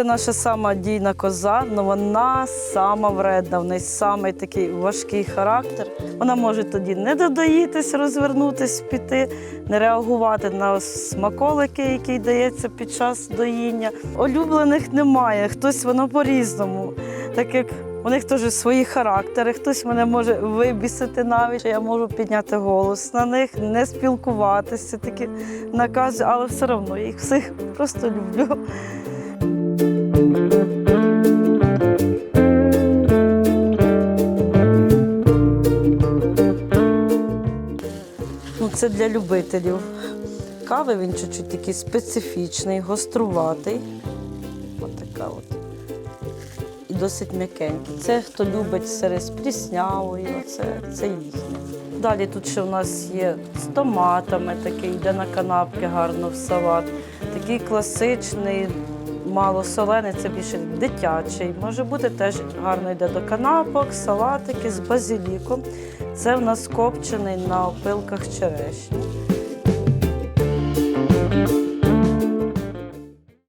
Це наша сама дійна коза, але вона сама вредна, в неї самий такий важкий характер. Вона може тоді не додоїтись, розвернутись, піти, не реагувати на смаколики, які дається під час доїння. Улюблених немає, хтось воно по-різному. Так як у них теж свої характери, хтось мене може вибісити навіть, я можу підняти голос на них, не спілкуватися, такі накази, але все одно їх всіх просто люблю. Це для любителів. Кави він чуть-чуть такий специфічний, гоструватий. Ось така от. І досить м'якенький. Це хто любить сири з пліснявою, це, це їхнє. Далі тут ще у нас є з томатами, такий йде на канапки гарно в салат. Такий класичний, мало солений, це більше дитячий. Може бути теж гарно йде до канапок, салатики з базиліком. Це в нас копчений на опилках черешні.